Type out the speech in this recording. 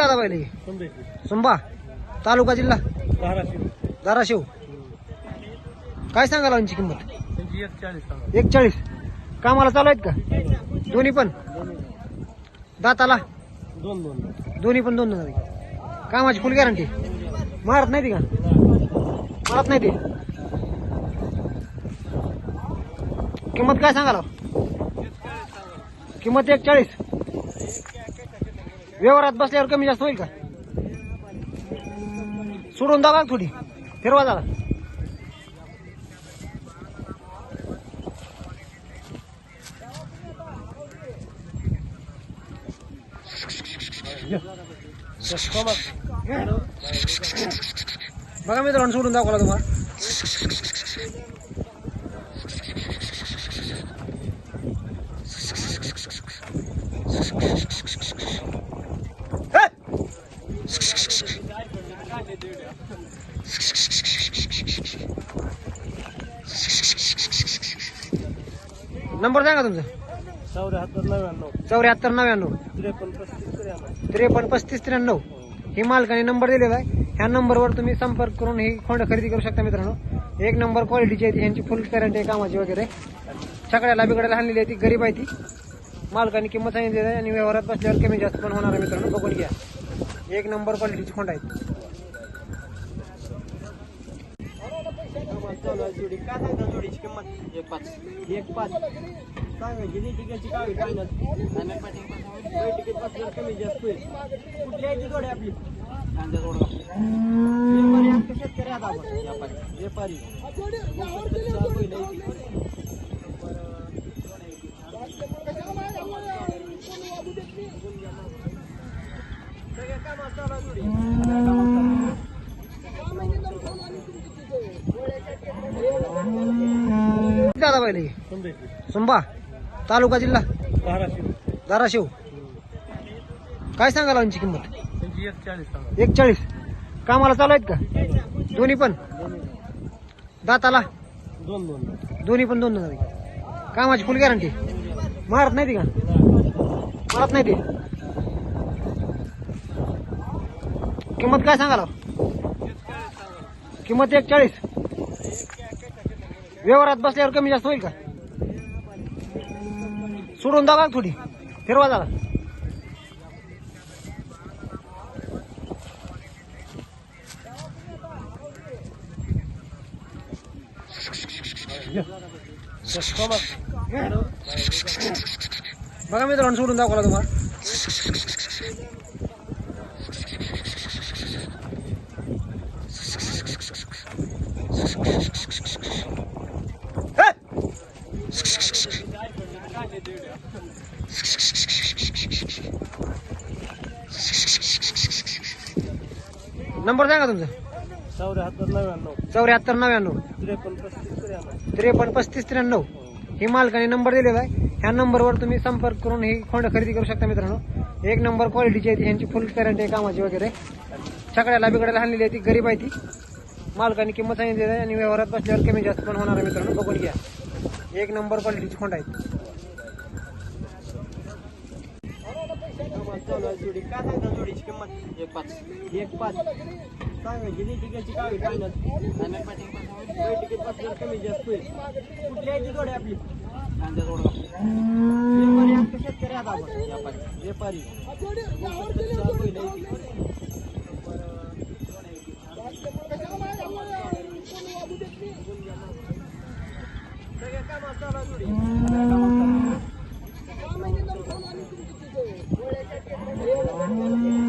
दादा पहिले? सुंबा? तालुका जिल्हा? धाराशिव. काय सांगाल यांची किंमत? एक चाळीस कामाला चालू आहेत का? दोन्ही पण? दाताला? दोन दोन. दोन्ही पण दोन दोन कामाची फुल गॅरंटी मारत नाही ती का? मारत नाही ती? किंमत काय सांगाल? किंमत एक चाळीस व्यवहारात बसल्यावर कमी जास्त होईल का? सोडून दाबा थोडी. फिरवा झाला बघा मित्रांनो सोडून दाखवला तुम्हाला. नंबर सांगा तुमचा? चौऱ्याहत्तर नव्याण्णव. चौऱ्याहत्तर नव्याण्णव. त्रेपन्न पस्तीस त्र्याण्णव. त्रेपन्न पस्तीस त्र्याण्णव. ही मालकाने नंबर दिलेला आहे. ह्या नंबरवर तुम्ही संपर्क करून ही खोंड खरेदी करू शकता मित्रांनो. एक नंबर क्वालिटीची आहे ती. ह्यांची फुल गॅरंटी आहे कामाची वगैरे. सगळ्याला बिघडायला आणलेली आहे ती. गरीब आहे ती. मालकाने किंमत सांगितली आहे आणि व्यवहारात बसल्यावर कमी जास्त पण होणार आहे मित्रांनो. बघून घ्या. एक नंबर क्वालिटीची खोंड आहेत जोडी. काय सांगता जोडीची किंमत? एक पाच. एक पाच. सांगायची नाही तिकडची काय फायनल तिकीटपासून कमी जास्त होईल. कुठली आहे ती जोडी आपली? व्यापारी आहेत शेतकरी आहेत आपण. व्यापारी. चार ती. सगळ्या कामात चालू आहे जोडी. पहिले? सुंबा? तालुका जिल्हा? धाराशिव. काय सांगाल यांची किंमत? एक चाळीस कामाला चालू आहेत का? दोन्ही पण? दाताला? दोन दोन. दोन्ही पण दोन दोन कामाची फुल गॅरंटी मारत नाही ती का? मारत नाही ती. किंमत काय सांगाल? किंमत एक चाळीस व्यवहारात बसल्यावर कमी जास्त होईल का? सोडून दाबा थोडी? फिरवा झाला बघा मित्रांनो सोडून दाखवला तुम्हाला हे! नंबर सांगा तुमचा? चौऱ्याहत्तर नव्याण्णव. चौऱ्याहत्तर नव्याण्णव. त्रेपन्न पस्तीस त्र्याण्णव. त्रेपन्न पस्तीस त्र्याण्णव. ही मालकाने नंबर दिलेला आहे. ह्या नंबरवर तुम्ही संपर्क करून ही खोंड खरेदी करू शकता मित्रांनो. एक नंबर क्वालिटीची आहे ती. ह्यांची फुल गॅरंटी आहे कामाची वगैरे. सगळ्याला बिघडायला आणलेली आहे ती. गरीब आहे ती. मालकाने किंमत सांगितली आहे आणि व्यवहारात बसल्यावर कमी जास्त पण होणार आहे मित्रांनो. बघून घ्या. एक नंबर क्वालिटीची खोंड आहे. जोडीची किंमत एक पाच एक पाच सांगा किती तिकीटची कावी फायनल फायनल पाटील तिकीट पासून कमी जास्त होईल कुठली आहे ती जोडी आपली कांद्या जोड व्यापारी आपले शेतकरी आता आपण व्यापारी व्यापारी सगळ्या कामात चालू जोडी Thank you.